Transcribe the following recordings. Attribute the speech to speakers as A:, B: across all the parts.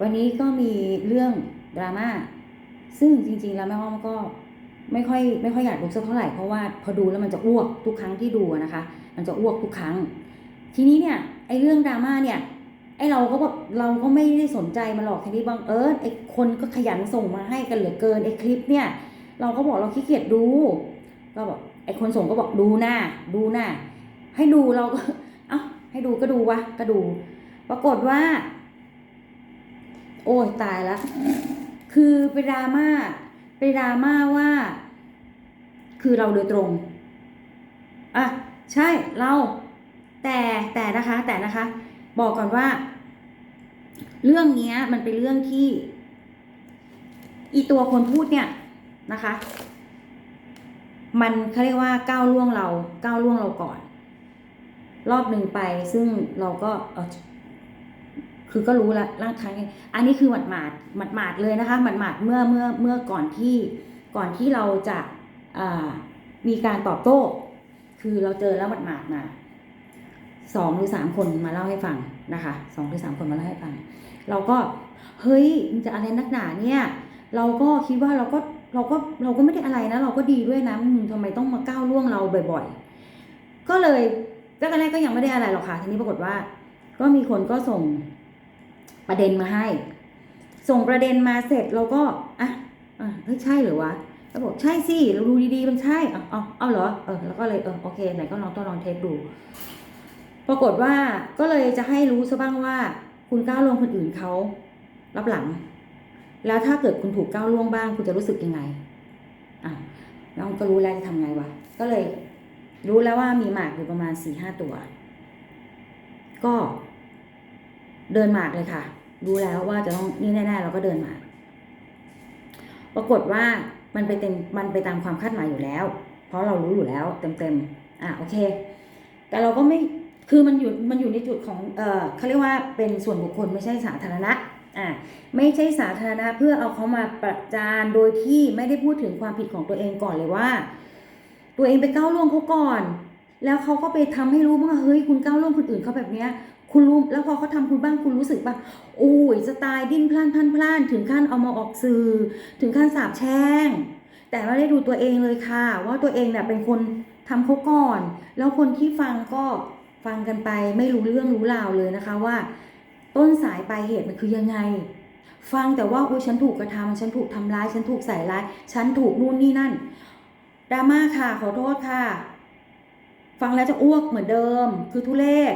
A: วันนี้ก็มีเรื่องดราม่าซึ่งจริง ๆ แล้วแม่อ้อมก็ไม่ค่อยไม่ค่อยอยากดูสักเท่าไหร่เพราะว่าพอดูแล้วมันจะอ้วกทุกครั้งที่ดูนะคะ มันจะอ้วกทุกครั้ง ทีนี้เนี่ยไอ้เรื่องดราม่าเนี่ยไอ้เราก็แบบเราก็ไม่ได้สนใจมันหรอกทีนี้บังเอิญไอ้คนก็ขยันส่งมาให้กันเหลือเกินไอ้คลิปเนี่ย เราก็บอกเราขี้เกียจดูก็บอกไอ้คนส่งก็บอกดูหน้าดูหน้าให้ดูเราก็เอ้าให้ดูก็ดูวะก็ดู ปรากฏว่า โอ้ยตายละ คือไปดราม่าไปดราม่าว่า คือเราโดยตรง อะ ใช่เรา แต่แต่นะคะ แต่นะคะ บอกก่อนว่า เรื่องนี้มันเป็นเรื่องที่ อีตัวคนพูดเนี่ยนะคะ มันเขาเรียกว่าก้าวล่วงเราก้าวล่วงเราก่อน รอบหนึ่งไปซึ่งเราก็เออ คือก็รู้ละร่างครั้งนี้อันนี้คือหมาดหมาดหมาดหมาดเลยนะคะหมาดหมาดเมื่อเมื่อเมื่อก่อนที่ก่อนที่เราจะมีการตอบโต้ คือเราเจอแล้วหมาดหมาดมาสองหรือสามคนมาเล่าให้ฟังนะคะสองหรือสามคนมาเล่าให้ฟัง เราก็เฮ้ยมันจะอะไรนักหนาเนี่ยเราก็คิดว่าเราก็เราก็เราก็ไม่ได้อะไรนะ เราก็ดีด้วยนะมึงทำไมต้องมาก้าวล่วงเราบ่อย ๆ ก็เลยแรกๆก็ยังไม่ได้อะไรหรอกค่ะทีนี้ปรากฏว่า ก็มีคนก็ส่ง ประเด็นมาให้ ส่งประเด็นมาเสร็จเราก็อะอะเฮ้ยใช่หรือวะแล้วบอกใช่สิเราดูดีๆมันใช่เอาเอาเอาเหรอเออแล้วก็เลยเออโอเคไหนก็ลองต้องลองเทสดู ปรากฏว่าก็เลยจะให้รู้ซะบ้างว่า คุณก้าวลวงคนอื่นเขารับหลัง แล้วถ้าเกิดคุณถูกก้าวล่วงบ้างคุณจะรู้สึกยังไงอะน้องก็รู้แล้วจะทำไงวะก็เลยรู้แล้วว่ามีหมากอยู่ประมาณสี่ห้าตัว ก็เดินหมากเลยค่ะ รู้แล้วว่าจะต้องนี่แน่ๆเราก็เดินมา ปรากฏว่ามันไปเต็มมันไปตามความคาดหมายอยู่แล้ว เพราะเรารู้อยู่แล้ว เต็มๆอะโอเค แต่เราก็ไม่คือมันอยู่มันอยู่ในจุดของเออเขาเรียกว่าเป็นส่วนบุคคลไม่ใช่สาธารณะอะไม่ใช่สาธารณะเพื่อเอาเขามาประจานโดยที่ไม่ได้พูดถึงความผิดของตัวเองก่อนเลยว่า ตัวเองไปก้าวล่วงเขาก่อน แล้วเขาก็ไปทำให้รู้ว่าเฮ้ยคุณก้าวล่วงคนอื่นเขาแบบเนี้ย คุณรู้แล้วพอเขาทำคุณบ้างคุณรู้สึกปะโอ้ยสไตล์ดิ้นพล่านพล่านพล่านถึงขั้นเอามาออกสื่อ ถึงขั้นสาบแช่ง แต่ไม่ได้ดูตัวเองเลยค่ะ ว่าตัวเองเนี่ยเป็นคนทำเขาก่อน แล้วคนที่ฟังก็ฟังกันไปไม่รู้เรื่องรู้ราวเลยนะคะว่า ต้นสายปลายเหตุมันคือยังไง ฟังแต่ว่าโอ้ยฉันถูกกระทำฉันถูกทำร้าย ฉันถูกใส่ร้าย ฉันถูกนู่นนี่นั่นดราม่าค่ะขอโทษค่ะ ฟังแล้วจะอ้วกเหมือนเดิม คือทุเลศ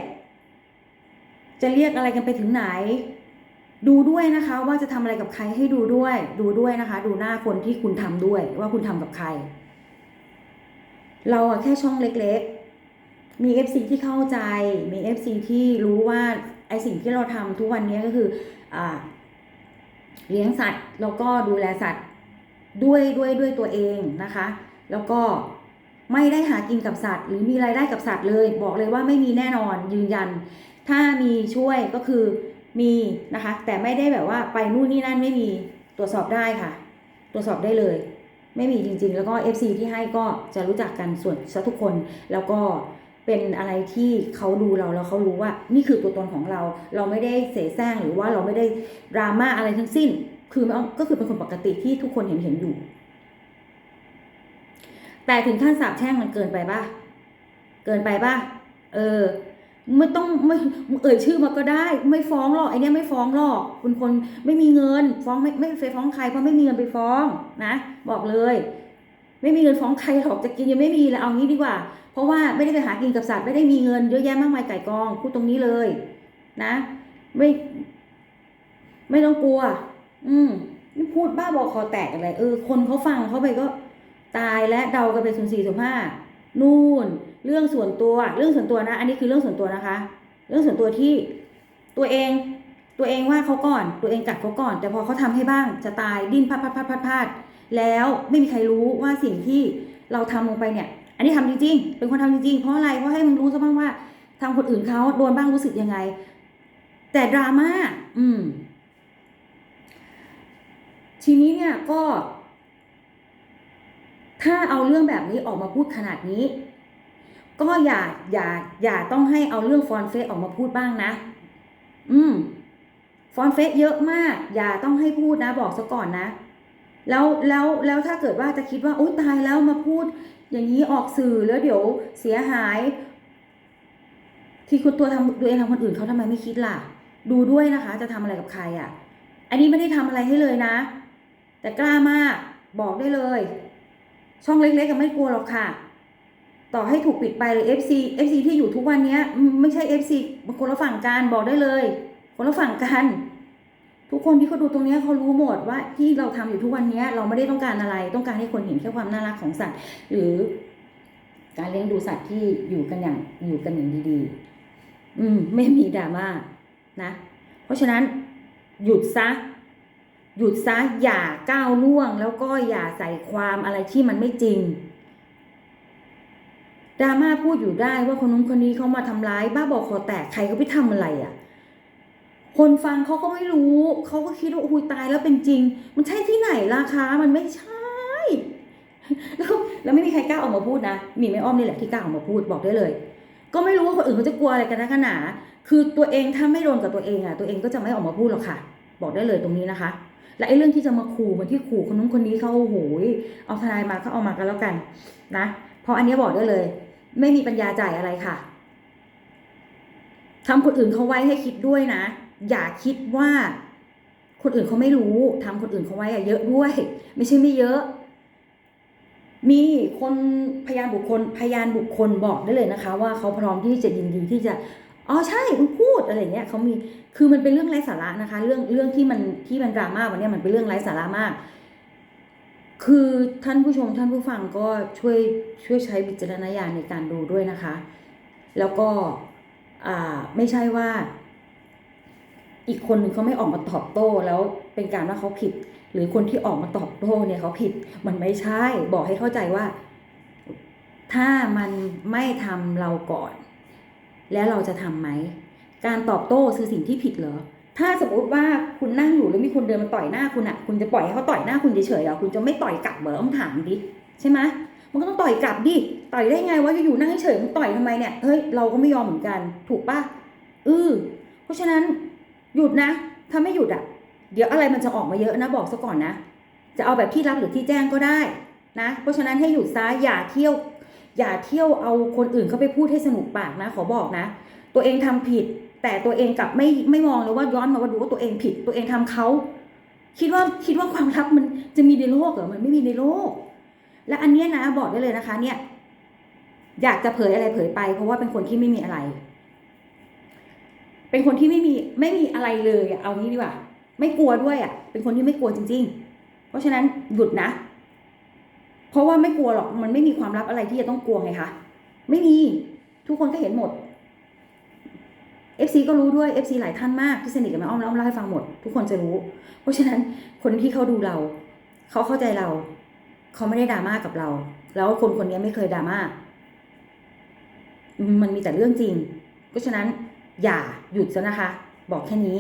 A: จะเรียกอะไรกันไปถึงไหน ดูด้วยนะคะ ว่าจะทำอะไรกับใครให้ดูด้วย ดูด้วยนะคะ ดูหน้าคนที่คุณทำด้วย ว่าคุณทำกับใคร เราอะแค่ช่องเล็กๆ มี FC ที่เข้าใจ มี FC ที่รู้ว่าไอสิ่งที่เราทำทุกวันนี้ก็คืออ่าเลี้ยงสัตว์แล้วก็ดูแลสัตว์ด้วยด้วยด้วยตัวเองนะคะ แล้วก็ไม่ได้หากินกับสัตว์ หรือมีรายได้กับสัตว์เลย บอกเลยว่าไม่มีแน่นอนยืนยัน ถ้ามีช่วยก็คือมีนะคะ แต่ไม่ได้แบบว่าไปนู่นนี่นั่นไม่มีตรวจสอบได้ค่ะ ตรวจสอบได้เลย ไม่มีจริงๆ แล้วก็ FC ที่ให้ก็จะรู้จักกันส่วนซะทุกคนแล้วก็เป็นอะไรที่เขาดูเราแล้วเขารู้ว่านี่คือตัวตนของเรา เราไม่ได้เสแสร้งหรือว่าเราไม่ได้ดราม่าอะไรทั้งสิ้น คือไมันก็คือเป็นคนปกติที่ทุกคนเห็นเห็นอยู่ แต่ถึงขั้นสาบแช่งมันเกินไปป่ะ เกินไปป่ะ เออ ไม่ต้องไม่เอ่ยชื่อมาก็ได้ ไม่ฟ้องหรอกไอเนี้ยไม่ฟ้องหรอกคุณคนไม่มีเงิน ฟ้องไม่ไม่ไปฟ้องใครเพราะไม่มีเงินไปฟ้องนะ บอกเลย ไม่มีเงินฟ้องใครหรอกจะกินยังไม่มีแล้วเอางี้ดีกว่า เพราะว่าไม่ได้ไปหากินกับสัตว์ไม่ได้มีเงินเยอะแยะมากมายไก่กองพูดตรงนี้เลย นะ ไม่ ไม่ต้องกลัว อืมพูดบ้าบอกคอแตกอะไรเออคนเขาฟังเขาไปก็ตายและเดากันไปสุ่มสี่สุ่มห้านู่น เรื่องส่วนตัวเรื่องส่วนตัวนะ อันนี้คือเรื่องส่วนตัวนะคะ เรื่องส่วนตัวที่ตัวเองตัวเองว่าเขาก่อนตัวเองกัดเขาก่อน แต่พอเขาทำให้บ้างจะตายดิ้นพัดพัดพัดพัดพัดแล้วไม่มีใครรู้ว่าสิ่งที่เราทำลงไปเนี่ย อันนี้ทำจริงๆ เป็นคนทำจริงๆ เพราะอะไรเพราะให้มึงรู้ซะบ้างว่าทำคนอื่นเขาโดนบ้างรู้สึกยังไง แต่ดราม่าอืม ทีนี้เนี่ยก็ ถ้าเอาเรื่องแบบนี้ออกมาพูดขนาดนี้ ก็อย่าอย่าอย่าต้องให้เอาเรื่องฟอนเฟสออกมาพูดบ้างนะ อืม ฟอนเฟซเยอะมาก อย่าต้องให้พูดนะ บอกซะก่อนนะ แล้วแล้วแล้วถ้าเกิดว่าจะคิดว่าโอ๊ยตายแล้วมาพูด อย่างนี้ออกสื่อแล้วเดี๋ยวเสียหาย ที่คุณตัวทำตัวเองทำคนอื่นเขาทำไมไม่คิดล่ะ ดูด้วยนะคะ จะทำอะไรกับใครอะ อันนี้ไม่ได้ทำอะไรให้เลยนะ แต่กล้ามาก บอกได้เลย ช่องเล็กๆก็ไม่กลัวหรอกค่ะ ต่อให้ถูกปิดไปเลย FC FC ที่อยู่ทุกวันนี้ไม่ใช่ FC คนละฝั่งกันบอกได้เลย คนละฝั่งกัน ทุกคนที่เขาดูตรงนี้เขารู้หมดว่าที่เราทำอยู่ทุกวันนี้เราไม่ได้ต้องการอะไร ต้องการให้คนเห็นแค่ความน่ารักของสัตว์ หรือ การเลี้ยงดูสัตว์ที่อยู่กันอย่างอยู่กันอย่างดีๆ อืม ไม่มีดราม่านะ เพราะฉะนั้นหยุดซะหยุดซะอย่าก้าวล่วง แล้วก็อย่าใส่ความอะไรที่มันไม่จริง ดราม่าพูดอยู่ได้ว่าคนนู้นคนนี้เขามาทำร้าย บ้าบอกคอแตกใครก็ไปทำอะไรอะ่ะ คนฟังเขาก็ไม่รู้ เขาก็คิดว่าอุ้ยตายแล้วเป็นจริง มันใช่ที่ไหนราคามันไม่ใช่ แล้วแล้วไม่มีใครกล้าออกมาพูดนะ มีไม่อ้อมนี่แหละที่กล้าออกมาพูดบอกได้เลย ก็ไม่รู้ว่าคนอื่นเขาจะกลัวอะไรกันนะขนาคือตัวเองถ้าไม่โดนกับตัวเองอะตัวเองก็จะไม่ออกมาพูดหรอกค่ะ บอกได้เลยตรงนี้นะคะ และไอ้เรื่องที่จะมาขู่มือนที่ขู่คนนู้นคนนี้เขาโอ้โหเอาทนายมาเขาเอามากันแล้วกันนะเพราะอันนี้บอกได้เลย ไม่มีปัญญาจ่ายอะไรค่ะทำคนอื่นเขาไว้ให้คิดด้วยนะ อย่าคิดว่า คนอื่นเขาไม่รู้ทำคนอื่นเขาไว้อะเยอะด้วย ไม่ใช่ไม่เยอะ มีคนพยานบุคคลพยานบุคคลบอกได้เลยนะคะ ว่าเขาพร้อมที่จะยินดีที่จะอ๋อใช่คุณพูดอะไรเงี้ยเขามีคือมันเป็นเรื่องไร้สาระนะคะ เรื่องเรื่องที่มันที่มันดราม่าวันนี้มันเป็นเรื่องไร้สาระมาก คือท่านผู้ชมท่านผู้ฟังก็ช่วยช่วยใช้วิจารณญาณในการดูด้วยนะคะ แล้วก็อ่าไม่ใช่ว่า อีกคนหนึ่งเขาไม่ออกมาตอบโต้แล้วเป็นการว่าเขาผิด หรือคนที่ออกมาตอบโต้เนี่ยเขาผิดมันไม่ใช่บอกให้เข้าใจว่า ถ้ามันไม่ทำเราก่อน แล้วเราจะทำไหมการตอบโต้คือสิ่งที่ผิดเหรอ ถ้าสมมติว่าคุณนั่งอยู่แล้วมีคนเดินมาต่อยหน้าคุณอะคุณจะปล่อยให้เขาต่อยหน้าคุณเฉยๆเหรอคุณจะไม่ต่อยกลับเหรอต้องถามดิใช่ไหมมันก็ต้องต่อยกลับดิต่อยได้ไงวะอยู่นั่งเฉยมึงต่อยทำไมเนี่ยเฮ้ยเราก็ไม่ยอมเหมือนกัน ถูกปะเออเพราะฉะนั้นหยุดนะ ถ้าไม่หยุดอะเดี๋ยวอะไรมันจะออกมาเยอะนะบอกซะก่อนนะ จะเอาแบบที่รับหรือที่แจ้งก็ได้นะ เพราะฉะนั้นให้หยุดซะอย่าเที่ยว อย่าเที่ยวเอาคนอื่นเข้าไปพูดให้สนุกปากนะ ขอบอกนะ ตัวเองทำผิด แต่ตัวเองกลับไม่ไม่มองเลยว่าย้อนมาว่าดูว่าตัวเองผิด ตัวเองทำเขาคิดว่าคิดว่าความลับมันจะมีในโลกเหรอมันไม่มีในโลก และอันเนี้ยนะบอกได้เลยนะคะ เนี่ย อยากจะเผยอะไรเผยไป เพราะว่าเป็นคนที่ไม่มีอะไร เป็นคนที่ไม่มีไม่มีอะไรเลยอะเอางี้ดีกว่า ไม่กลัวด้วยอะเป็นคนที่ไม่กลัวจริง ๆ เพราะฉะนั้นหยุดนะ เพราะว่าไม่กลัวหรอกมันไม่มีความลับอะไรที่จะต้องกลัวไงคะไม่มีทุกคนก็เห็นหมด FC ก็รู้ด้วย FC หลายท่านมากที่สนิทกับแม่อ้อมแล้วอ้อมเล่าให้ฟังหมด ทุกคนจะรู้ เพราะฉะนั้นคนที่เขาดูเรา เขาเข้าใจเรา เขาไม่ได้ดราม่ากับเรา แล้วคนคนนี้ไม่เคยดราม่ามันมีแต่เรื่องจริง เพราะฉะนั้นอย่าหยุดซะนะคะ บอกแค่นี้